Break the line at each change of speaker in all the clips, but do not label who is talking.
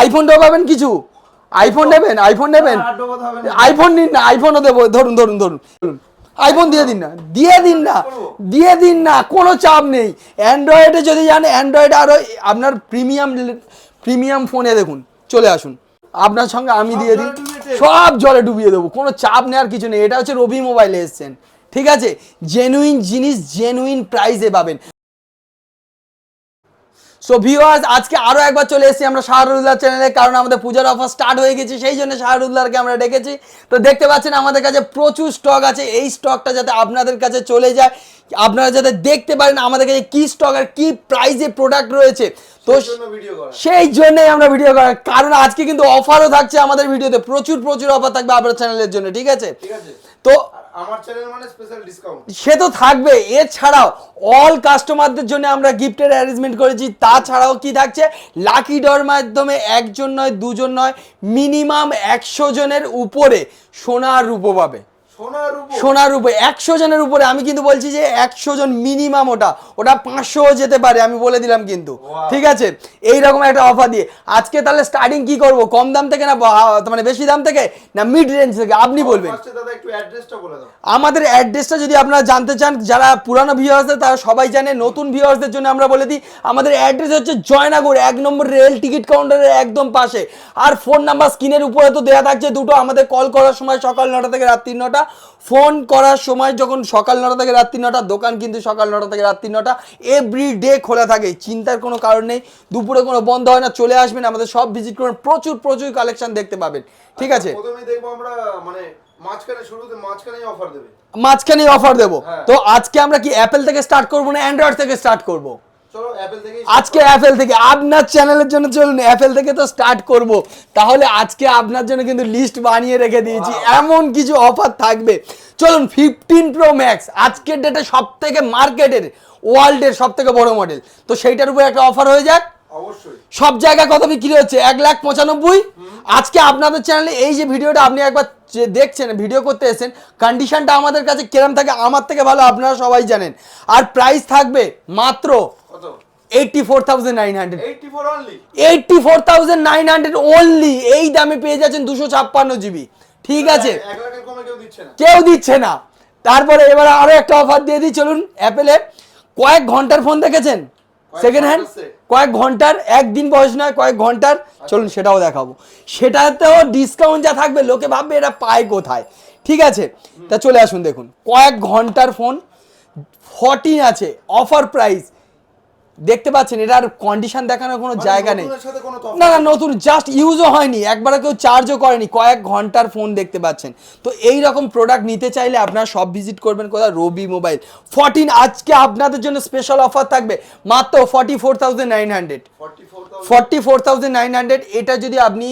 আইফোনটাও পাবেন কিছু? আইফোন নেবেন আইফোন নেবেন।
না।
আইফোন নিন না আইফোনও দেবো ধরুন ধরুন ধরুন। আইফোন দিয়ে দিন না দিয়ে দিন না দিয়ে দিন না কোনো চাপ নেই। অ্যান্ড্রয়েডে যদি যান অ্যান্ড্রয়েড আরও আপনার প্রিমিয়াম প্রিমিয়াম ফোনে দেখুন চলে আসুন। আপনার সঙ্গে আমি দিয়ে দিই। সব জলে ডুবিয়ে দেবো কোনো চাপ নেওয়ার কিছু নেই। এটা হচ্ছে রবি মোবাইলে এসছেন ঠিক আছে? জেনুইন জিনিস জেনুইন প্রাইসে পাবেন। সো ভিউয়ার্স আজকে আরও একবার চলে এসেছি আমরা শাহরুল্লাহ চ্যানেলে কারণ আমাদের পূজার অফার স্টার্ট হয়ে গেছে সেই জন্য শাহরুল্লাহকে আমরা ডেকেছি। তো দেখতে পাচ্ছেন আমাদের কাছে প্রচুর স্টক আছে এই স্টকটা যাতে আপনাদের কাছে চলে যায় আপনারা যাতে দেখতে পারেন আমাদের কাছে কি স্টক আর কি প্রাইসে প্রোডাক্ট রয়েছে। তো
সেই
জন্যই আমরা ভিডিও করার কারণ আজকে কিন্তু অফারও থাকছে আমাদের ভিডিওতে প্রচুর প্রচুর অফার থাকবে আপনার চ্যানেলের জন্য ঠিক আছে?
ঠিক আছে।
তো
আর আমার চ্যানেল মানে স্পেশাল ডিসকাউন্ট
সে তো থাকবে। এছাড়াও অল কাস্টমারদের জন্য আমরা গিফটের অ্যারেঞ্জমেন্ট করেছি। তাছাড়াও কি থাকছে? লাকি ডর মাধ্যমে একজন নয় দুজন নয় মিনিমাম একশো জনের উপরে সোনা রূপো পাবে।
সোনার উপর
একশো জনের উপরে। আমি কিন্তু বলছি যে একশো জন মিনিমাম ওটা। ওটা পাঁচশো যেতে পারে আমি বলে দিলাম কিন্তু। ঠিক আছে? এইরকম একটা অফার দিয়ে। আজকে তাহলে স্টার্টিং কি করব? কম দাম থেকে না মানে বেশি দাম থেকে? না মিড রেঞ্জ থেকে? আপনি বলবেন। আমাদের অ্যাড্রেসটা যদি আপনারা জানতে চান যারা পুরানো ভিউয়ার্সদের তারা সবাই জানে নতুন ভিউয়ার্সদের জন্য আমরা বলে দিই আমাদের অ্যাড্রেস হচ্ছে জয়নগর এক নম্বর রেল টিকিট কাউন্টারের একদম পাশে। আর ফোন নাম্বার স্ক্রিনের উপরে তো দেওয়া থাকছে দুটো। আমাদের কল করার সময় সকাল নটা থেকে রাত্রি নটা ফোন করার সময় যখন সকাল নটা থেকে রাত্রি নটা দোকান কিন্তু সকাল নটা থেকে রাত্রি নটা এভরি ডে খোলা থাকে। চিন্তার কোনো কারণ নেই দুপুরে কোনো বন্ধ হয় না চলে আসবেন আমাদের সব ভিজিট করবেন প্রচুর প্রচুর কালেকশন দেখতে পাবেন। ঠিক আছে?
দেখব আমরা মানে মাঝখানে শুরুতে মাঝখানেই অফার দেবে।
মাঝখানে অফার দেবো।
হ্যাঁ।
তো আজকে আমরা কি অ্যাপেল থেকে স্টার্ট করব না অ্যান্ড্রয়েড থেকে স্টার্ট করব? আজকে অ্যাপেল থেকে আপনার চ্যানেলের জন্য চলুন অ্যাপেল থেকে তো স্টার্ট করব। তাহলে আজকে আপনার জন্য কিন্তু লিস্ট বানিয়ে রেখে দিয়েছি। এমন কিছু অফার থাকবে। চলুন ফিফটিন প্রো ম্যাক্স আজকের ডেটে সব থেকে মার্কেটের ওয়ার্ল্ডের সব থেকে বড় মডেল তো সেইটার উপরে একটা অফার হয়ে যাক।
অবশ্যই।
সব জায়গায় কত বিক্রি হচ্ছে? এক লাখ পঁচানব্বই? আজকে আপনাদের চ্যানেলে এই যে ভিডিওটা আপনি একবার যে দেখছেন ভিডিও করতে এসেছেন কন্ডিশনটা আমাদের কাছে কিরম থাকে আমার থেকে ভালো আপনারা সবাই জানেন। আর প্রাইস থাকবে মাত্র
অনলি
এই দামে পেয়ে যাচ্ছেন দুশো ছাপ্পান্ন জিবি ঠিক আছে?
কেউ দিচ্ছে না।
কেউ দিচ্ছে না। তারপরে এবারে আরও একটা অফার দিয়ে দিই চলুন অ্যাপেলে কয়েক ঘণ্টার ফোন দেখেছেন? সেকেন্ড হ্যান্ড কয়েক ঘণ্টার একদিন বয়স নয় কয়েক ঘণ্টার। চলুন সেটাও দেখাবো। সেটাতেও ডিসকাউন্ট যা থাকবে লোকে ভাববে এটা পায় কোথায়। ঠিক আছে? তা চলে আসুন দেখুন। কয়েক ঘণ্টার ফোন ফর্টিন আছে অফার প্রাইস দেখতে পাচ্ছেন এটার কন্ডিশন দেখানোর কোনো
মানে
জায়গা নেই। না না নতুন জাস্ট ইউজও হয়নি একবারও কেউ চার্জও করেনি কয়েক ঘণ্টার ফোন দেখতে পাচ্ছেন। তো এই রকম প্রোডাক্ট নিতে চাইলে আপনারা সব ভিজিট করবেন কোথায়? রবি মোবাইল ফর্টিন আজকে আপনাদের জন্য স্পেশাল অফার থাকবে মাত্র forty four thousand nine hundred
forty four
thousand nine hundred এটা যদি আপনি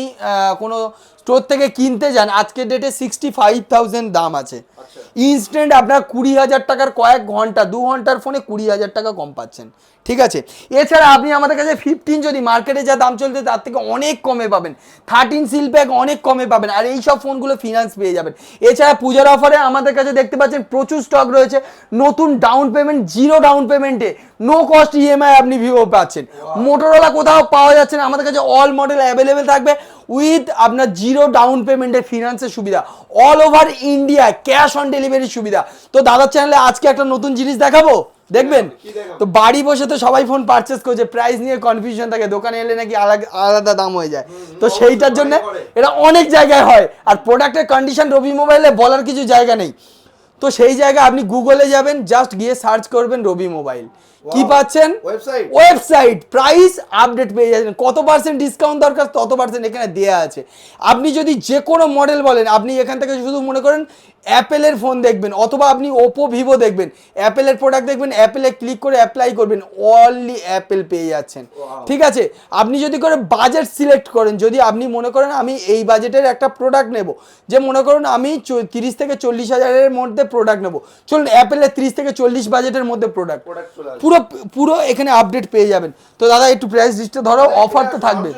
কোনো স্টোর থেকে কিনতে যান আজকের ডেটে সিক্সটি ফাইভ থাউজেন্ড দাম আছে।
আচ্ছা।
ইনস্ট্যান্ট আপনার কুড়ি হাজার টাকার কয়েক ঘণ্টা দু ঘণ্টার ফোনে কুড়ি হাজার টাকা কম পাচ্ছেন। ঠিক আছে? এছাড়া আপনি আমাদের কাছে ফিফটিন যদি মার্কেটে যা দাম চলছে তার থেকে অনেক কমে পাবেন। থার্টিন সিল প্যাক অনেক কমে পাবেন আর এই সব ফোনগুলো ফিনান্স পেয়ে যাবেন। এছাড়া পূজার অফারে আমাদের কাছে দেখতে পাচ্ছেন প্রচুর স্টক রয়েছে। নতুন ডাউন পেমেন্ট জিরো ডাউন পেমেন্টে নো কস্ট ইএমআই আপনি ভিভো পাচ্ছেন। মোটরওয়ালা কোথাও পাওয়া যাচ্ছে না। আমাদের কাছে অল মডেল অ্যাভেলেবেল থাকবে। উইথ আপনার জিরো ডাউন পেমেন্টের ফিনান্সের সুবিধা। All over India cash on delivery সুবিধা। তো দাদার চ্যানেলে আজকে একটা নতুন জিনিস দেখাবো? দেখবেন? তো বাড়ি বসে তো সবাই ফোন পারচেস করছে প্রাইস নিয়ে কনফিউশন থাকে দোকানে এলে নাকি আলাদা আলাদা দাম হয়ে যায়। তো সেইটার জন্য এটা অনেক জায়গায় হয়। আর প্রোডাক্টের কন্ডিশন রবি মোবাইলে বলার কিছু জায়গা নেই। তো সেই জায়গায় আপনি গুগলে যাবেন জাস্ট গিয়ে সার্চ করবেন রবি মোবাইল কি পাচ্ছেন?
ওয়েবসাইট
ওয়েবসাইট প্রাইস আপডেট পেয়ে যাচ্ছেন। কত পার্সেন্ট ডিসকাউন্ট দরকার তত পার্সেন্ট এখানে দেওয়া আছে। আপনি যদি যে কোনো মডেল বলেন আপনি এখান থেকে শুধু মনে করেন অ্যাপেলের ফোন দেখবেন অথবা আপনি ওপো ভিভো দেখবেন। অ্যাপেলের প্রোডাক্ট দেখবেন অ্যাপেলে ক্লিক করে অ্যাপ্লাই করবেন। অনলি অ্যাপেল পেয়ে যাচ্ছেন। ঠিক আছে? আপনি যদি করে বাজেট সিলেক্ট করেন যদি আপনি মনে করেন আমি এই বাজেটের একটা প্রোডাক্ট নেব যে মনে করুন আমি তিরিশ থেকে চল্লিশ হাজারের মধ্যে প্রোডাক্ট নেব। চলুন অ্যাপেলের তিরিশ থেকে চল্লিশ বাজেটের মধ্যে প্রোডাক্ট পুরো পুরো এখানে আপডেট পেয়ে যাবেন। তো দাদা একটু প্রাইস লিস্টে ধরো অফার তো থাকবে।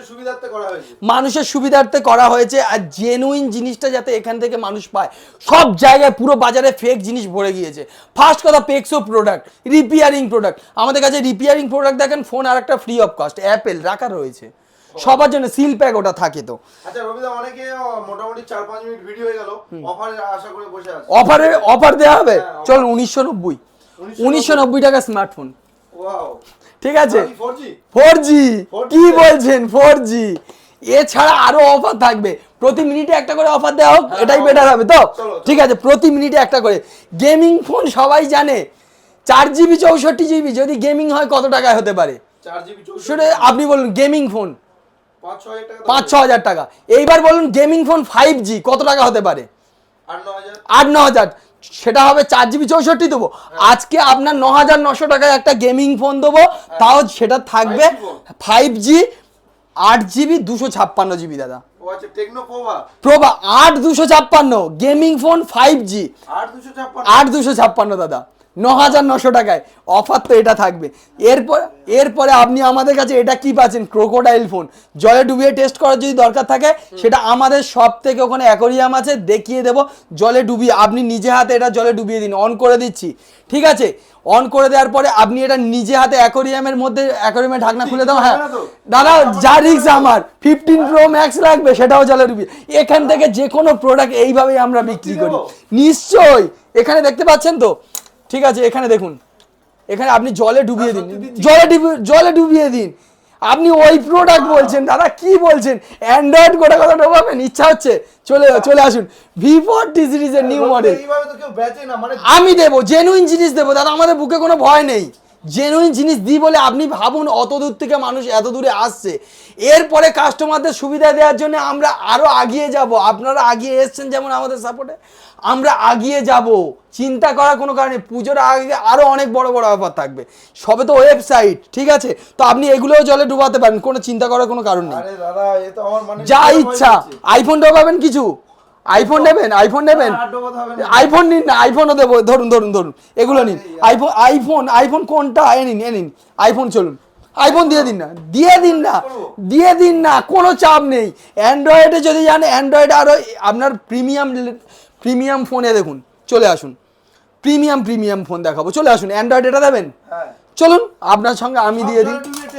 মানুষের সুবিধার্থে করা হয়েছে
আর জেনুইন জিনিসটা যাতে এখান থেকে মানুষ পায়। সব জায়গায় পুরো বাজারে ফেক জিনিস ভরে গিয়েছে। ফার্স্ট কথা পেক্সো প্রোডাক্ট রিপেয়ারিং প্রোডাক্ট আমাদের কাছে রিপেয়ারিং প্রোডাক্ট দেখেন ফোন আর একটা ফ্রি অফ কস্ট অ্যাপেল রাখা রয়েছে। সবার জন্য সিল প্যাক ওটা থাকে তো।
আচ্ছা রবিদা অনেকে মোটামুটি চার পাঁচ মিনিট ভিডিও হয়ে গেল। অফারে আশা করে বসে আছে।
অফারে অফার দেওয়া হবে? চল উনিশশো নব্বই। উনিশশো নব্বই? টাকা স্মার্টফোন
ওয়াও
ঠিক আছে?
ফোর জি 4G
কি বলছেন ফোর জি এছাড়া আরও অফার থাকবে। প্রতি মিনিটে একটা করে অফার দেওয়া হোক এটাই
হ্যাঁ,
বেটার হবে তো? ঠিক আছে প্রতি মিনিটে একটা করে। গেমিং ফোন সবাই জানে চার জিবি চৌষট্টি জিবি যদি গেমিং হয় কত টাকায় হতে পারে? সেটা আপনি বলুন গেমিং ফোন
পাঁচ ছ হাজার টাকা
এইবার বলুন গেমিং ফোন ফাইভ জি কত টাকা হতে পারে?
আট ন হাজার।
আট ন হাজার। সেটা হবে চার জিবি চৌষট্টি দেবো। আজকে আপনার ন হাজার নশো টাকায় একটা গেমিং ফোন দেবো। তাও সেটা থাকবে ফাইভ জি আট জিবি দুশো ছাপ্পান্ন জিবি দাদা।
ও আচ্ছা
প্রভা আট দুশো ছাপ্পান্ন গেমিং ফোন ফাইভ জি
আট দুশো ছাপ্পান্ন?
দাদা। ন হাজার নশো টাকায়। অফার তো এটা থাকবে। এরপর এরপরে আপনি আমাদের কাছে এটা কি পাচ্ছেন? ক্রোকোডাইল ফোন জলে ডুবিয়ে টেস্ট করার যদি দরকার থাকে সেটা আমাদের সব থেকে ওখানে অ্যাকোরিয়াম আছে দেখিয়ে দেবো। জলে ডুবিয়ে আপনি নিজে হাতে এটা জলে ডুবিয়ে দিন অন করে দিচ্ছি। ঠিক আছে? অন করে দেওয়ার পরে আপনি এটা নিজে হাতে অ্যাকোরিয়ামের মধ্যে অ্যাকোরিয়ামের ঢাকনা খুলে দাও হ্যাঁ। দাদা যা রিক্স আমার ফিফটিন প্রো ম্যাক্স লাগবে সেটাও জলে ডুবিয়ে এখান থেকে যে কোনো প্রোডাক্ট এইভাবেই আমরা বিক্রি করি? নিশ্চয়ই। এখানে দেখতে পাচ্ছেন তো? ঠিক আছে এখানে দেখুন। এখানে আপনি জলে ডুবিয়ে দিন। জলে ডুবিয়ে জলে ডুবিয়ে দিন। আপনি ওই প্রোডাক্ট বলছেন দাদা কি বলছেন? অ্যান্ড্রয়েড গোটা কথা ঢোকাবেন ইচ্ছা হচ্ছে চলে চলে আসুন। ভি ফোরটি সিরিজের নিউ মডেল
মানে
আমি দেবো জেনুইন জিনিস দেবো দাদা আমাদের বুকে কোনো ভয় নেই। জেনুইন জিনিস দিই বলে আপনি ভাবুন অত দূর থেকে মানুষ এত দূরে আসছে। এরপরে কাস্টমারদের সুবিধা দেওয়ার জন্য আমরা আরও আগিয়ে যাব। আপনারা আগিয়ে এসছেন যেমন আমাদের সাপোর্টে আমরা আগিয়ে যাব। চিন্তা করার কোনো কারণে পুজোর আগে আরও অনেক বড় বড় অফার থাকবে। সবে তো ওয়েবসাইট ঠিক আছে? তো আপনি এগুলোও জলে ডুবাতে পারেন কোনো চিন্তা করার কোনো কারণ নেই।
মানে
যা ইচ্ছা। আইফোন ঢোকাবেন কিছু? আইফোন নেবেন? আইফোন নেবেন। আইফোন নিন না আইফোনও দেবো। ধরুন ধরুন ধরুন। এগুলো নিন। আইফোন আইফোন আইফোন কোনটা? এ নিন এ নিন। আইফোন চলুন। আইফোন দিয়ে দিন না। দিয়ে দিন না। দিয়ে দিন না। কোনো চাপ নেই। অ্যান্ড্রয়েডে যদি যান অ্যান্ড্রয়েড আরও আপনার প্রিমিয়াম প্রিমিয়াম ফোনে দেখুন চলে আসুন। প্রিমিয়াম প্রিমিয়াম ফোন দেখাবো। চলে আসুন অ্যান্ড্রয়েড এটা দেবেন?
হ্যাঁ।
চলুন আপনার সঙ্গে আমি দিয়ে দিই।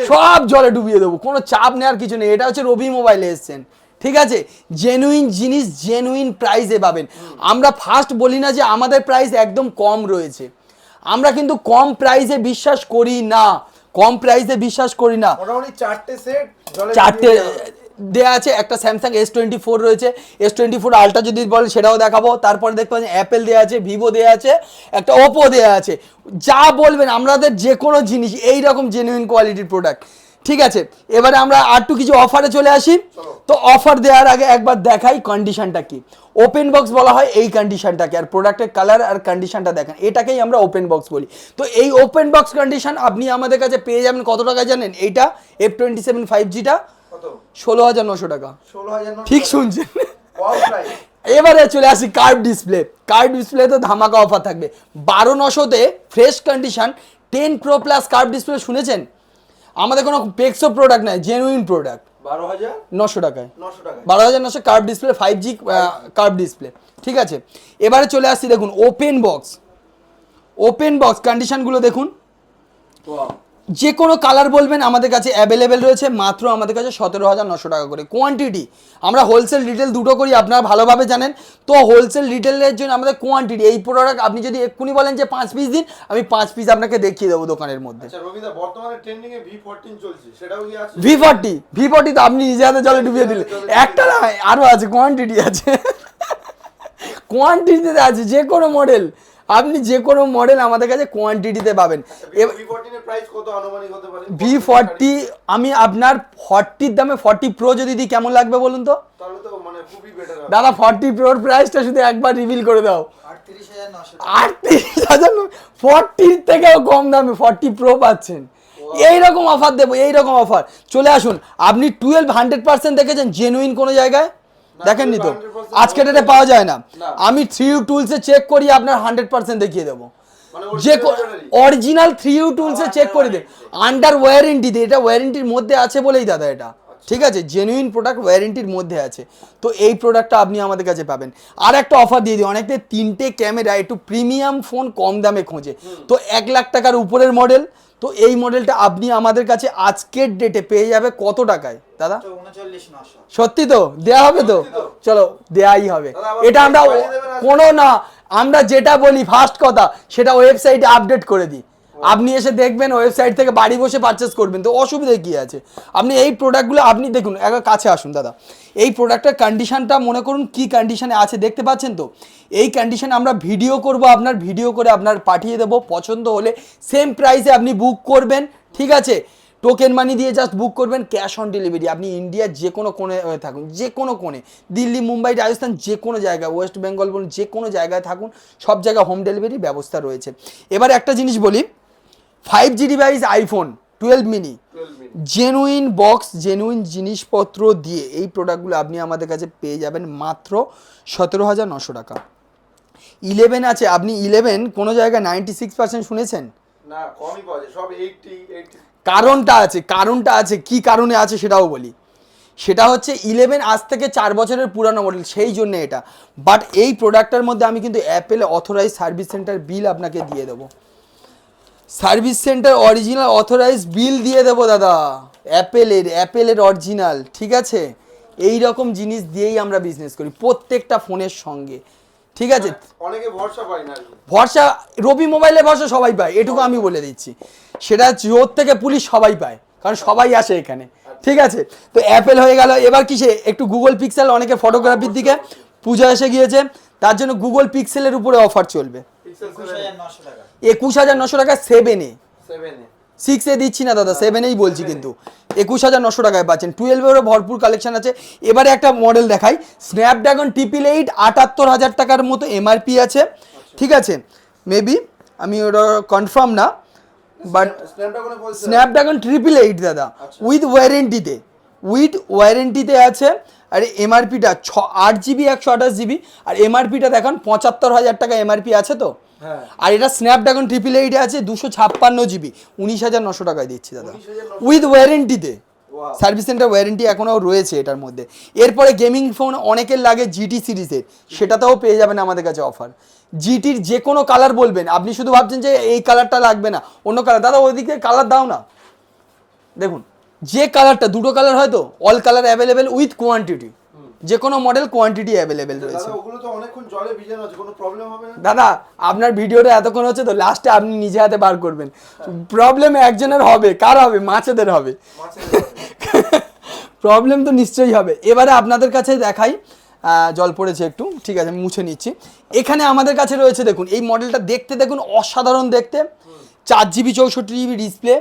সব জলে ডুবিয়ে দেবো কোনো চাপ নেওয়ার কিছু নেই। এটা হচ্ছে রবি মোবাইলে এসছেন। ঠিক আছে? জেনুইন জিনিস জেনুইন প্রাইসে পাবেন। আমরা ফার্স্ট বলি না যে আমাদের প্রাইস একদম কম রয়েছে। আমরা কিন্তু কম প্রাইসে বিশ্বাস করি না। কম প্রাইসে বিশ্বাস করি না।
চারটে সেট
চারটে
দেওয়া
আছে, একটা স্যামসাং এস টোয়েন্টি ফোর রয়েছে। এস টোয়েন্টি ফোর আলট্রা যদি বলেন, সেটাও দেখাবো। তারপরে দেখতে পাচ্ছেন অ্যাপেল দেওয়া আছে ভিভো দেওয়া আছে, একটা ওপো দেওয়া আছে। যা বলবেন, আমাদের যে কোনো জিনিস এই রকম জেনুইন কোয়ালিটির প্রোডাক্ট ঠিক আছে? এবারে আমরা আর একটু কিছু অফারে চলে আসি। তো অফার দেওয়ার আগে একবার দেখাই কন্ডিশনটা কি। ওপেন বক্স বলা হয় এই কন্ডিশনটাকে আর প্রোডাক্টের কালার আর কন্ডিশনটা দেখেন। এটাকেই আমরা ওপেন বক্স বলি। তো এই ওপেন বক্স কন্ডিশন আপনি আমাদের কাছে পেয়ে যাবেন, কত টাকা জানেন? এইটা এফ টোয়েন্টি সেভেন ফাইভ জিটা ষোলো হাজার নশো টাকা। ঠিক শুনছেন? এবারে চলে আসি কার্ভ ডিসপ্লে কার্ভ ডিসপ্লে তো ধামাকা অফার থাকবে। বারো নশোতে fresh condition ten pro plus curve display শুনেছেন? আমাদের কোনো পেক্সো প্রোডাক্ট নয় জেনুইন প্রোডাক্ট
বারো হাজার?
নশো টাকায়। বারো হাজার নশো curve display five G curve display ঠিক আছে? এবারে চলে আসছি দেখুন ওপেন বক্স ওপেন বক্স কন্ডিশনগুলো দেখুন। যে কোনো কালার বলবেন আমাদের কাছে অ্যাভেলেবেল রয়েছে মাত্র আমাদের কাছে সতেরো হাজার নশো টাকা করে। কোয়ান্টিটি আমরা হোলসেল রিটেল দুটো করি আপনারা ভালোভাবে জানেন। তো হোলসেল রিটেলের জন্য আমাদের কোয়ান্টিটি এই প্রোডাক্ট আপনি যদি এক্ষুনি বলেন যে পাঁচ পিস দিন আমি পাঁচ পিস আপনাকে দেখিয়ে দেবো দোকানের মধ্যে।
ভি
ফর্টি ভি ফর্টি তো আপনি নিজে হাতে জলে ডুবিয়ে দিলেন। একটা না আরও আছে কোয়ান্টিটি আছে। কোয়ান্টিটিতে আছে যে কোনো মডেল আপনি যে কোনো মডেল আমাদের কাছে কোয়ান্টিটিতে পাবেন।
ভি
ভি ফর্টি আমি আপনার ফর্টির দামে ফর্টি প্রো যদি দিই কেমন লাগবে বলুন তো?
মানে
দাদা ফর্টি প্রোর প্রাইসটা শুধু একবার রিভিল করে দাও।
আটত্রিশ হাজার নশো
আটত্রিশ হাজার ফর্টির থেকেও কম দামে ফর্টি প্রো পাচ্ছেন। এইরকম অফার দেবো এইরকম অফার চলে আসুন আপনি টুয়েলভ হান্ড্রেড পার্সেন্ট দেখেছেন জেনুইন কোনো জায়গায়? দেখেননি তো? আজকে ডেটে পাওয়া যায় না। আমি থ্রি ইউ টুলসে চেক করি আপনার হান্ড্রেড পার্সেন্ট দেখিয়ে দেবো।
মানে
যে অরিজিনাল থ্রি ইউ টুলসে চেক করে দে আন্ডার ওয়ারেন্টি ওয়ারেন্টিতে এটা ওয়ারেন্টির মধ্যে আছে বলেই দাদা এটা। ঠিক আছে? জেনুইন প্রোডাক্ট ওয়ারেন্টির মধ্যে আছে। তো এই প্রোডাক্টটা আপনি আমাদের কাছে পাবেন। আর একটা অফার দিয়ে দিই। অনেকে তিনটে ক্যামেরা একটু প্রিমিয়াম ফোন কম দামে খোঁজে। তো এক লাখ টাকার উপরের মডেল তো এই মডেলটা আপনি আমাদের কাছে আজকের ডেটে পেয়ে যাবে কত টাকায়? দাদা?
নশো।
সত্যি তো? দেয়া হবে তো? চলো দেয়াই হবে। এটা আমরা? কোনো না আমরা যেটা বলি ফার্স্ট কথা সেটা ওয়েবসাইটে আপডেট করে দিই। আপনি এসে দেখবেন ওয়েবসাইট থেকে বাড়ি বসে পারচেস করবেন, তো অসুবিধা কী আছে? আপনি এই প্রোডাক্টগুলো আপনি দেখুন একবার কাছে আসুন দাদা। এই প্রোডাক্টের কন্ডিশানটা মনে করুন, কি কন্ডিশানে আছে দেখতে পাচ্ছেন তো? এই কন্ডিশনে আমরা ভিডিও করব, আপনার ভিডিও করে আপনার পাঠিয়ে দেবো, পছন্দ হলে সেম প্রাইসে আপনি বুক করবেন, ঠিক আছে? টোকেন মানি দিয়ে জাস্ট বুক করবেন ক্যাশ অন ডেলিভারি আপনি ইন্ডিয়ার যে কোনো কোণে থাকুন, যে কোনো কোণে। দিল্লি, মুম্বাই, রাজস্থান, যে কোনো জায়গায় ওয়েস্ট বেঙ্গল বলুন, যে কোনো জায়গায় থাকুন, সব জায়গায় হোম ডেলিভারি ব্যবস্থা রয়েছে। এবার একটা জিনিস বলি five G device iPhone twelve mini genuine box genuine জিনিসপত্র দিয়ে এই প্রোডাক্টগুলো আপনি আমাদের কাছে পেয়ে যাবেন মাত্র সতেরো হাজার নশো টাকা। ইলেভেন আছে আপনি ইলেভেন কোনো জায়গায় নাইনটি সিক্স পার্সেন্ট শুনেছেন কারণটা আছে কারণটা আছে কি কারণে আছে সেটাও বলি। সেটা হচ্ছে ইলেভেন আজ থেকে চার বছরের পুরানো মডেল সেই জন্য এটা। বাট এই প্রোডাক্টটার মধ্যে আমি কিন্তু Apple authorise service centre bill আপনাকে দিয়ে দেবো। Service centre original authorise bill দিয়ে দেবো দাদা। অ্যাপেলের অ্যাপেলের অরিজিনাল ঠিক আছে? এই রকম জিনিস দিয়েই আমরা বিজনেস করি প্রত্যেকটা ফোনের সঙ্গে ঠিক আছে?
অনেকে ভরসা পায় না।
ভরসা রবি মোবাইলে ভরসা সবাই পায় এটুকু আমি বলে দিচ্ছি। সেটা জোর থেকে পুলিশ সবাই পায় কারণ সবাই আসে এখানে ঠিক আছে? তো অ্যাপেল হয়ে গেল এবার কিসে? একটু গুগল পিক্সেল অনেকে ফটোগ্রাফির দিকে পূজা এসে গিয়েছে তার জন্য গুগল পিক্সেলের উপরে অফার চলবে।
পিক্সেল
টাকা।
একুশ হাজার নশো টাকা সেভেনে সিক্সে দিচ্ছি না দাদা সেভেনেই বলছি কিন্তু। একুশ হাজার নশো টাকায় পাচ্ছেন। টুয়েলভেরও ভরপুর কালেকশন আছে। এবারে একটা মডেল দেখাই। স্ন্যাপড্রাগন ট্রিপল এইট আটাত্তর হাজার টাকার মতো এমআরপি আছে। ঠিক আছে? মেবি আমি ওটা কনফার্ম না বাট
স্ন্যাপড্রাগনে
ট্রিপল এইট দাদা।
আচ্ছা।
উইথ ওয়ারেন্টিতে উইথ ওয়ারেন্টিতে আছে। আর এমআরপিটা ছ আট জিবি একশো আঠাশ জিবি আর এমআরপিটা দেখান পঁচাত্তর হাজার টাকা এমআরপি আছে তো? আর এটা স্ন্যাপড্রাগন ট্রিপল এইটে আছে দুশো ছাপ্পান্ন জিবি উনিশ হাজার নশো টাকায় দিচ্ছি দাদা। উইথ ওয়ারেন্টিতে সার্ভিস সেন্টার ওয়ারেন্টি এখনও রয়েছে এটার মধ্যে। এরপরে গেমিং ফোন অনেকের লাগে জিটি সিরিজের সেটাতেও পেয়ে যাবেন আমাদের কাছে অফার জিটির যে কোনো কালার বলবেন আপনি শুধু ভাবছেন যে এই কালারটা লাগবে না অন্য কালার দাদা ওইদিকে কালার দাও না। দেখুন যে কালারটা দুটো কালার হয়তো all colour available with quantity যে কোনো মডেল কোয়ান্টিটি অ্যাভেলেবেল রয়েছে।
দাদা ওগুলো তো অনেকক্ষণ জলে ভিজানো আছে কোনো প্রবলেম হবে না?
দাদা আপনার ভিডিওটা এতক্ষণ হচ্ছে তো লাস্টে আপনি নিজে হাতে বার করবেন। প্রবলেম একজনের হবে কার হবে? মাছেদের হবে। প্রবলেম তো নিশ্চয়ই হবে। এবারে আপনাদের কাছে দেখাই জল পড়েছে একটু ঠিক আছে আমি মুছে নিচ্ছি। এখানে আমাদের কাছে রয়েছে দেখুন এই মডেলটা দেখতে দেখুন অসাধারণ দেখতে। চার জিবি চৌষট্টি জিবি ডিসপ্লে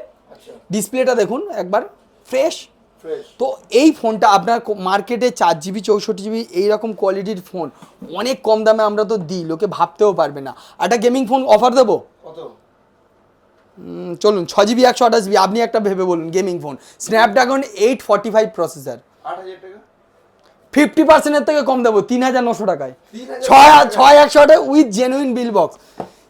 ডিসপ্লেটা দেখুন একবার ফ্রেশ তো এই ফোনটা আপনার মার্কেটে চার জিবি চৌষট্টি জিবি এইরকম কোয়ালিটির ফোন অনেক কম দামে আমরা তো দিই লোকে ভাবতেও পারবে না। একটা গেমিং ফোন অফার দেবো? চলুন ছ জিবি একশো আঠাশ জিবি আপনি একটা ভেবে বলুন gaming phone Snapdragon eight forty five processor fifty পার্সেন্টের থেকে কম দেবো তিন হাজার নশো টাকায়। ছয় ছয় একশো আঠাশ with genuine bill box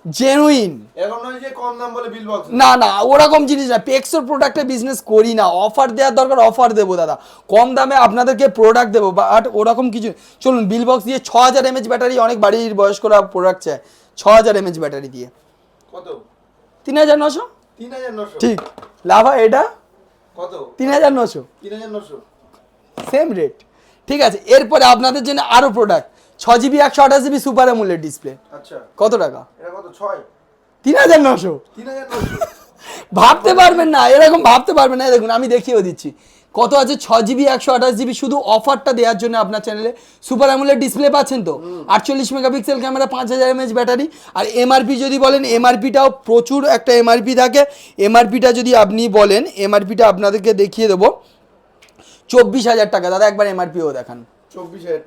genuine
এরকম নয় যে কম দাম বলে বিল বক্স
না না ওরকম জিনিস না। পেক্সোর প্রোডাক্টে বিজনেস করি না। অফার দেওয়ার দরকার অফার দেবো দাদা। কম দামে আপনাদেরকে প্রোডাক্ট দেবো বাট ওরকম কিছু চলুন বিল বক্স দিয়ে ছ হাজার এমএচ ব্যাটারি অনেক বাড়ির বয়স্করা প্রোডাক্ট চায়। ছ হাজার এমএচ ব্যাটারি দিয়ে।
কত?
তিন হাজার নশো
তিন হাজার নশো
ঠিক। লাভ এটা?
কত?
তিন হাজার নশো
তিন হাজার নশো
সেম রেট ঠিক আছে এরপরে আপনাদের জন্য আরও প্রোডাক্ট ছ জিবি একশো আঠাশ জিবি সুপার অ্যামুলেট ডিসপ্লে
আচ্ছা।
কত টাকা?
এটা কত? ছয়?
তিন হাজার নশো।
তিন হাজার
ভাবতে পারবেন না এরকম ভাবতে পারবেন না। দেখুন আমি দেখিয়েও দিচ্ছি। কত আছে? ছ জিবি একশো আঠাশ জিবি শুধু অফারটা দেওয়ার জন্য আপনার চ্যানেলে সুপার অ্যামুলেট ডিসপ্লে পাচ্ছেন তো? আটচল্লিশ মেগাপিক্সেল ক্যামেরা পাঁচ হাজার এমএচ ব্যাটারি আর এমআরপি যদি বলেন এমআরপিটাও প্রচুর একটা এমআরপি থাকে। এমআরপিটা যদি আপনি বলেন এমআরপিটা আপনাদেরকে দেখিয়ে দেবো। চব্বিশ হাজার টাকা। দাদা একবার এমআরপিও দেখান।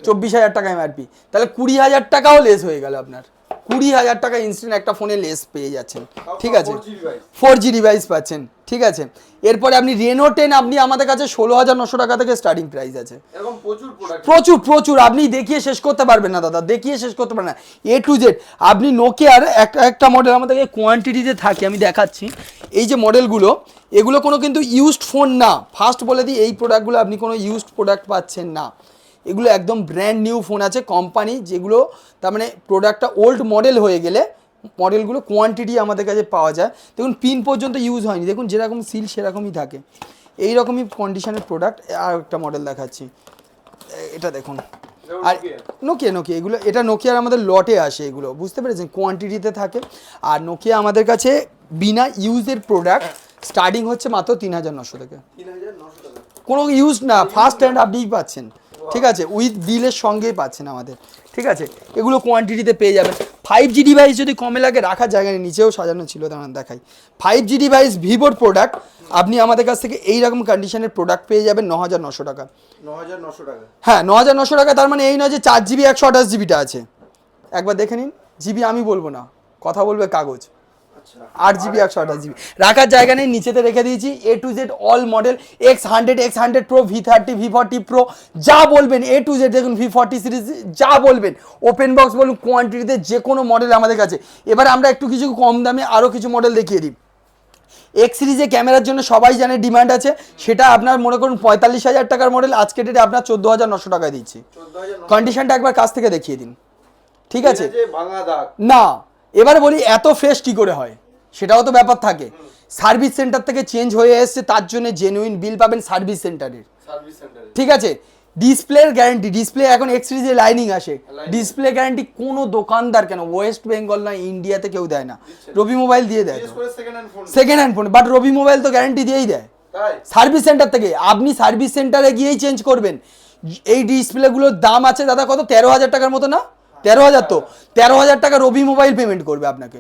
চব্বিশ হাজার টাকা।
এমআরপি তাহলে কুড়ি হাজার টাকাও লেস হয়ে গেল আপনার। কুড়ি হাজার টাকা ইনস্ট্যান্ট একটা ফোনে লেস পেয়ে যাচ্ছেন। ঠিক আছে? ফোর জি ডিভাইস পাচ্ছেন। ঠিক আছে? এরপরে আপনি রেনো টেন আপনি আমাদের কাছে ষোলো হাজার নশো টাকা থেকে স্টার্টিং প্রাইস আছে।
প্রচুর
প্রচুর প্রচুর। আপনি দেখিয়ে শেষ করতে পারবেন না দাদা। দেখিয়ে শেষ করতে পারবেন না। এ টু জেড আপনি নোকিয়ার একটা একটা মডেল আমাদের কোয়ান্টিটিতে থাকে আমি দেখাচ্ছি। এই যে মডেলগুলো এগুলো কোনো কিন্তু ইউজড ফোন না। ফার্স্ট বলে দিই এই প্রোডাক্টগুলো আপনি কোনো ইউজড প্রোডাক্ট পাচ্ছেন না। এগুলো একদম ব্র্যান্ড নিউ ফোন আছে কোম্পানি যেগুলো তার মানে প্রোডাক্টটা ওল্ড মডেল হয়ে গেলে মডেলগুলো কোয়ান্টিটি আমাদের কাছে পাওয়া যায়। দেখুন পিন পর্যন্ত ইউজ হয়নি। দেখুন যেরকম সিল সেরকমই থাকে। এই রকমই কন্ডিশনের প্রোডাক্ট আর একটা মডেল দেখাচ্ছি। এটা দেখুন। আর নোকিয়া নোকিয়া এগুলো এটা নোকিয়ার আমাদের লটে আসে এগুলো। বুঝতে পেরেছেন? কোয়ান্টিটিতে থাকে। আর নোকিয়া আমাদের কাছে বিনা ইউজের প্রোডাক্ট স্টার্টিং হচ্ছে মাত্র তিন হাজার নশো থেকে। কোনো ইউজ না ফার্স্ট হ্যান্ড আপনিই পাচ্ছেন। ঠিক আছে উইথ বিলের সঙ্গেই পাচ্ছেন আমাদের। ঠিক আছে এগুলো কোয়ান্টিটিতে পেয়ে যাবেন। ফাইভ জি ডিভাইস যদি কমে লাগে রাখার জায়গা নেই নিচেও সাজানো ছিল দাঁড়ান দেখাই। ফাইভ জি ডিভাইস ভিভোর প্রোডাক্ট আপনি আমাদের কাছ থেকে এই রকম কন্ডিশনের প্রোডাক্ট পেয়ে যাবেন ন হাজার নশো টাকা।
ন হাজার নশো টাকা।
হ্যাঁ ন হাজার নশো টাকা তার মানে এই নয় যে চার জিবি একশো আঠাশ জিবিটা আছে। একবার দেখে নিন জিবি আমি বলব না কথা বলবে কাগজ। আট জিবি একশো আঠাশ জিবি রাখার জায়গা নেই নিচেতে রেখে দিয়েছি। A to Z all model X hundred X hundred pro V thirty V forty pro যা বলবেন এ টু জেড দেখুন ভি ফর্টি সিরিজ যা বলবেন। ওপেন বক্স বলুন কোয়ান্টিটিতে যে কোনো মডেল আমাদের কাছে। এবার আমরা একটু কিছু কম দামে আরও কিছু মডেল দেখিয়ে দিই। এক্স সিরিজে ক্যামেরার জন্য সবাই জানে ডিমান্ড আছে। সেটা আপনার মনে করুন পঁয়তাল্লিশ হাজার টাকার মডেল আজকে ডেটে আপনার চোদ্দ হাজার নশো টাকায় দিচ্ছি। কন্ডিশনটা একবার কাছ থেকে দেখিয়ে দিন। ঠিক আছে? না। এবার বলি এত ফ্রেশ কি করে হয়? সেটাও তো ব্যাপার থাকে। সার্ভিস সেন্টার থেকে চেঞ্জ হয়ে এসছে তার জন্য জেনুইন বিল পাবেন সার্ভিস সেন্টারের
সেন্টারে
ঠিক আছে? ডিসপ্লের গ্যারান্টি ডিসপ্লে এখন এক্স সিরিজে লাইনিং আসে ডিসপ্লে গ্যারান্টি কোনো দোকানদার কেন ওয়েস্ট বেঙ্গল না ইন্ডিয়াতে কেউ দেয় না। রবি মোবাইল দিয়ে দেয়
বিশেষ second hand phone
second hand phone but Rabi mobile তো গ্যারান্টি দিয়েই দেয়। সার্ভিস সেন্টার থেকে আপনি সার্ভিস সেন্টারে গিয়েই চেঞ্জ করবেন। এই ডিসপ্লেগুলোর দাম আছে দাদা কত? তেরো হাজার টাকার মতো না? তেরো হাজার তো। তেরো হাজার টাকা রবি মোবাইল পেমেন্ট করবে আপনাকে।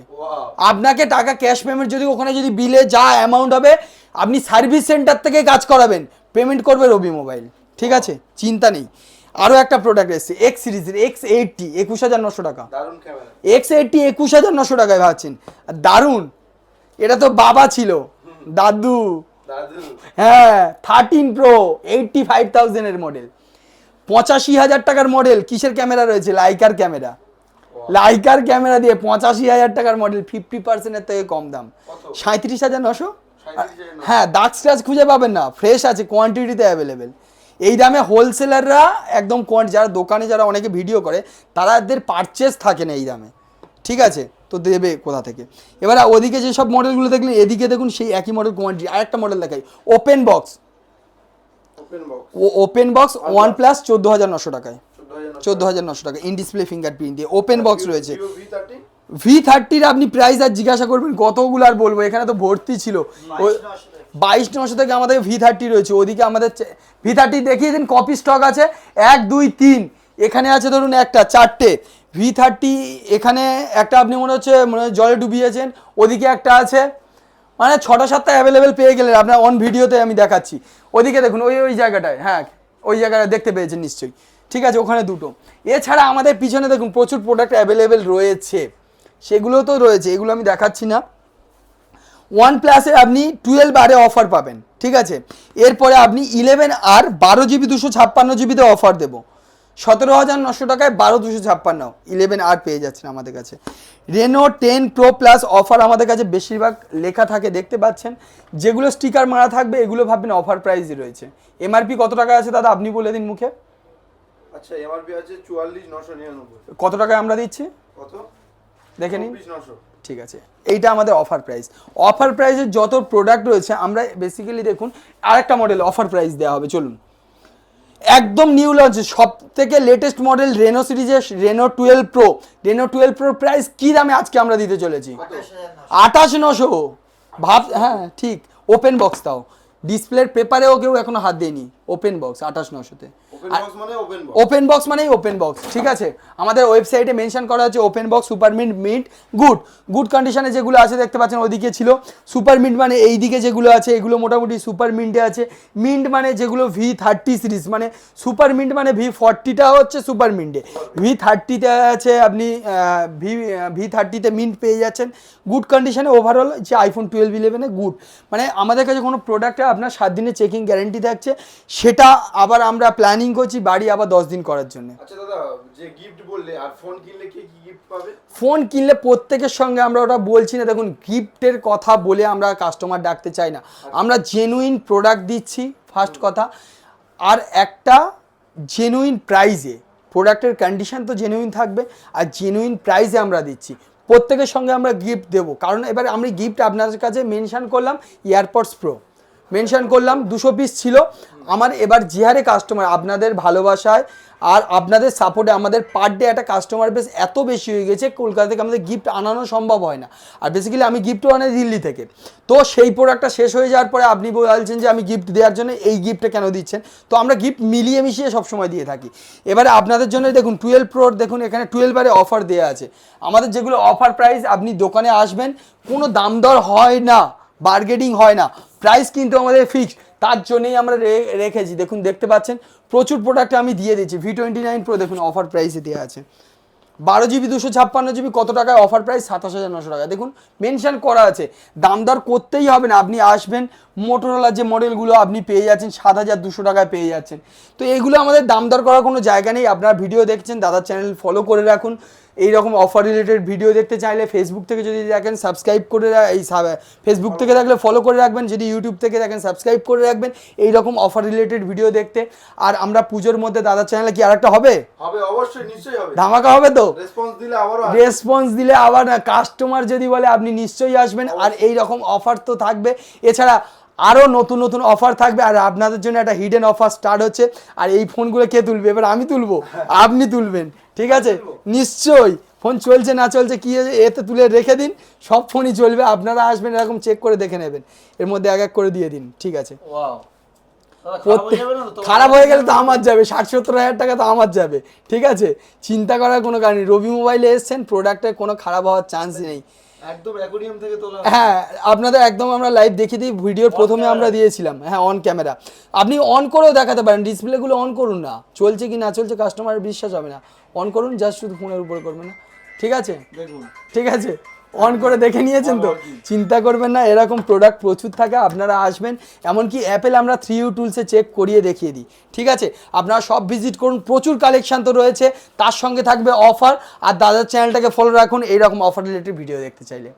আপনাকে টাকা ক্যাশ পেমেন্ট যদি ওখানে যদি বিলে যা অ্যামাউন্ট হবে আপনি সার্ভিস সেন্টার থেকে কাজ করাবেন। পেমেন্ট করবে রবি মোবাইল। ঠিক আছে? চিন্তা নেই। আরও একটা প্রোডাক্ট এসছে এক্স সিরিজের এক্স এইটটি একুশ হাজার নশো টাকা। এক্স এইটটি একুশ হাজার নশো টাকায় ভাবছেন। আর দারুণ। এটা তো বাবা ছিল। দাদু।
দাদু।
হ্যাঁ থার্টিন প্রো এইটটি ফাইভ থাউজেন্ডের মডেল পঁচাশি হাজার টাকার মডেল কিসের ক্যামেরা রয়েছে? লাইকার ক্যামেরা লাইকার ক্যামেরা দিয়ে পঁচাশি হাজার টাকার মডেল ফিফটি পার্সেন্টের থেকে কম দাম? সাঁত্রিশ হাজার নশো? হ্যাঁ দাগ স্ক্র্যাচ খুঁজে পাবেন না ফ্রেশ আছে কোয়ান্টিটিতে অ্যাভেলেবেল এই দামে হোলসেলাররা একদম কোয়ান্ট যারা দোকানে যারা অনেকে ভিডিও করে তাদের পারচেস থাকে না এই দামে। ঠিক আছে? তো দেবে কোথা থেকে? এবার ওদিকে যেসব মডেলগুলো দেখলেন এদিকে দেখুন সেই একই মডেল কোয়ান্টিটি আরেকটা মডেল দেখাই ওপেন বক্স
ওপেন বক্স
ও ওপেন বক্স ওয়ান প্লাস চোদ্দ হাজার নশো টাকায়।
চোদ্দ হাজার
নশো টাকা। ইন ডিসপ্লে ফিঙ্গারপ্রিন্ট দিয়ে। ওপেন বক্স রয়েছে।
ভি
থার্টির আপনি প্রাইস আর জিজ্ঞাসা করবেন কতগুলো আর বলব? এখানে তো ভর্তি ছিল।
বাইশ নশো
বাইশ নশো থেকে আমাদের ভি থার্টি রয়েছে। ওদিকে আমাদের ভি থার্টি দেখিয়ে দিন কপি স্টক আছে। এক দুই তিন। এখানে আছে ধরুন একটা চারটে। ভি থার্টি এখানে একটা আপনি মনে হচ্ছে মনে হয় জলে ডুবিয়েছেন। ওদিকে একটা আছে। মানে ছটা সাতটা অ্যাভেলেবেল পেয়ে গেলেন। আপনার অন ভিডিওতে আমি দেখাচ্ছি। ওদিকে দেখুন, ওই ওই জায়গাটায় হ্যাঁ ওই জায়গাটা দেখতে পেয়েছেন নিশ্চয়ই। ঠিক আছে, ওখানে দুটো। এছাড়া আমাদের পিছনে দেখুন, প্রচুর প্রোডাক্ট অ্যাভেলেবেল রয়েছে। সেগুলো তো রয়েছে, এগুলো আমি দেখাচ্ছি না। ওয়ান প্লাসে আপনি টুয়েলভ আরে অফার পাবেন। ঠিক আছে? এরপরে আপনি ইলেভেন আর বারো জিবি দুশো ছাপ্পান্ন জিবিতে অফার দেবো। সতেরো হাজার নশো টাকায় বারো দুশো ছাপ্পান্ন। ইলেভেন আর পেয়ে যাচ্ছেন আমাদের কাছে। Reno ten pro plus offer আমাদের কাছে বেশিরভাগ লেখা থাকে দেখতে পাচ্ছেন। যেগুলো স্টিকার মারা থাকবে এগুলো ভাববেন অফার প্রাইসই রয়েছে। এমআরপি কত টাকা আছে দাদা আপনি বলে দিন মুখে।
আচ্ছা এমআরপি আছে চুয়াল্লিশ নশো নিরানব্বই।
কত টাকায় আমরা দিচ্ছি?
কত?
দেখে নিন। ঠিক আছে এইটা আমাদের অফার প্রাইস অফার প্রাইসের যত প্রোডাক্ট রয়েছে আমরা বেসিক্যালি দেখুন আরেকটা মডেল অফার প্রাইস দেওয়া হবে চলুন। একদম নিউ লঞ্চ সব থেকে লেটেস্ট মডেল রেনো সিরিজের Reno twelve pro Reno twelve pro price কী দামে আজকে আমরা দিতে চলেছি?
আঠাশ নশো।
ভাব হ্যাঁ ঠিক। ওপেন বক্স তাও। ডিসপ্লের পেপারেও কেউ এখনও হাত দেয়নি। ওপেন বক্স আঠাশ নশোতে
ওপেন বক্স মানে ওপেন বক্স
মানেই ওপেন বক্স ঠিক আছে? আমাদের ওয়েবসাইটে মেনশন করা আছে open box super mint mint good good কন্ডিশনে যেগুলো আছে দেখতে পাচ্ছেন ওইদিকে ছিল। সুপার মিন্ট মানে এই দিকে যেগুলো আছে এগুলো মোটামুটি সুপার মিন্টে আছে। মিন্ট মানে যেগুলো ভি থার্টি সিরিজ মানে সুপার মিন্ট মানে ভি ফর্টিটা হচ্ছে সুপার মিন্টে ভি থার্টিতে আছে আপনি ভি ভি থার্টিতে মিন্ট পেয়ে যাচ্ছেন। গুড কন্ডিশনে ওভারঅল যে আইফোন টুয়েলভ ইলেভেনে গুড মানে আমাদের কাছে কোনো প্রোডাক্টে আপনার সাত দিনের চেকিং গ্যারেন্টি থাকছে। সেটা আবার আমরা প্ল্যানিং করছি বাড়ি আবার দশ দিন করার জন্য।
আচ্ছা দাদা যে গিফট বললে আর ফোন কিনলে কে কি গিফট পাবে?
ফোন কিনলে প্রত্যেকের সঙ্গে আমরা ওটা বলছি না দেখুন গিফটের কথা বলে আমরা কাস্টমার ডাকতে চাই না। আমরা জেনুইন প্রোডাক্ট দিচ্ছি ফার্স্ট কথা। আর একটা জেনুইন প্রাইজে প্রোডাক্টের কন্ডিশন তো জেনুইন থাকবে আর জেনুইন প্রাইজে আমরা দিচ্ছি। প্রত্যেকের সঙ্গে আমরা গিফট দেবো। কারণ এবার আমি গিফট আপনাদের কাছে মেনশান করলাম এয়ারপডস প্রো মেনশন করলাম, দুশো পিস ছিল। আমার এবার যে হারে কাস্টমার আপনাদের ভালোবাসায় আর আপনাদের সাপোর্টে আমাদের পার ডে একটা কাস্টমার বেস এত বেশি হয়ে গেছে, কলকাতা থেকে আমাদের গিফট আনানো সম্ভব হয় না। আর বেসিক্যালি আমি গিফটও আনাই দিল্লি থেকে। তো সেই প্রোডাক্টটা শেষ হয়ে যাওয়ার পরে আপনি বলছেন যে আমি গিফট দেওয়ার জন্য এই গিফটটা কেন দিচ্ছেন? তো আমরা গিফট মিলিয়ে মিশিয়ে সবসময় দিয়ে থাকি। এবারে আপনাদের জন্য দেখুন টুয়েলভ প্রোর দেখুন এখানে টুয়েলভারে অফার দেওয়া আছে। আমাদের যেগুলো অফার প্রাইস আপনি দোকানে আসবেন, কোনো দাম দর হয় না। বার্গেনিং হয় না। প্রাইস কিন্তু আমাদের ফিক্সড তার জন্যেই আমরা রেখেছি। দেখুন, দেখতে পাচ্ছেন, প্রচুর প্রোডাক্ট আমি দিয়ে দিচ্ছি। ভি টোয়েন্টি নাইন প্রো দেখুন অফার প্রাইসে দেওয়া আছে। বারো জিবি দুশো ছাপ্পান্ন জিবি কত টাকায় অফার প্রাইস সাতাশ হাজার নশো টাকা দেখুন মেনশান করা আছে। দামদার করতেই হবে না। আপনি আসবেন মোটরোলার যে মডেলগুলো আপনি পেয়ে যাচ্ছেন সাত হাজার দুশো টাকায় পেয়ে যাচ্ছেন। তো এইগুলো আমাদের দাম দর করার কোনো জায়গা নেই। আপনারা ভিডিও দেখছেন দাদার চ্যানেল ফলো করে রাখুন। এই রকম অফার রিলেটেড ভিডিও দেখতে চাইলে ফেসবুক থেকে যদি দেখেন সাবস্ক্রাইব করে এই ফেসবুক থেকে থাকলে ফলো করে রাখবেন। যদি ইউটিউব থেকে দেখেন সাবস্ক্রাইব করে রাখবেন। এই রকম অফার রিলেটেড ভিডিও দেখতে। আর আমরা পুজোর মধ্যে দাদার চ্যানেলে কি আরেকটা হবে?
হবে অবশ্যই নিশ্চয়ই হবে।
ধামাকা হবে তো?
রেসপন্স দিলে আসবে।
রেসপন্স দিলে আবার না কাস্টমার যদি বলে আপনি নিশ্চয়ই আসবেন। আর এই রকম অফার তো থাকবে। এছাড়া আরও নতুন নতুন অফার থাকবে আর আপনাদের জন্য একটা হিডেন অফার স্টার্ট হচ্ছে আর এই ফোনগুলো কে তুলবে? এবার আমি তুলবো আপনি তুলবেন ঠিক আছে? নিশ্চয়ই ফোন চলছে না চলছে কী হয়েছে, এতে তুলে রেখে দিন সব ফোনই চলবে আপনারা আসবেন এরকম চেক করে দেখে নেবেন এর মধ্যে এক এক করে দিয়ে দিন ঠিক আছে?
খারাপ হয়ে
হয়ে গেলে তো আমার যাবে ষাট সত্তর হাজার টাকা তো আমার যাবে ঠিক আছে? চিন্তা করার কোনো কারণ নেই রবি মোবাইলে এসছেন প্রোডাক্টের কোনো খারাপ হওয়ার চান্স নেই।
একদম অ্যাকোরিয়াম থেকে তোলা
হ্যাঁ। আপনাদের একদম আমরা লাইভ দেখিয়ে দিই ভিডিওর প্রথমে আমরা দিয়েছিলাম। হ্যাঁ অন ক্যামেরা আপনি অন করেও দেখাতে পারেন ডিসপ্লেগুলো অন করুন না। চলছে কি না চলছে কাস্টমারের বিশ্বাস হবে না। অন করুন জাস্ট শুধু ফোনের উপর করবেন না। ঠিক আছে?
দেখুন।
ঠিক আছে? অন করে দেখে নিয়েছেন তো? চিন্তা করবেন না এরকম প্রোডাক্ট প্রচুর থাকে আপনারা আসবেন। এমনকি অ্যাপেল আমরা থ্রি ইউ টুলসে চেক করিয়ে দেখিয়ে দিই। ঠিক আছে? আপনারা সব ভিজিট করুন প্রচুর কালেকশান তো রয়েছে। তার সঙ্গে থাকবে অফার আর দাদার চ্যানেলটাকে ফলো রাখুন এইরকম অফার রিলেটেড ভিডিও দেখতে চাইলে।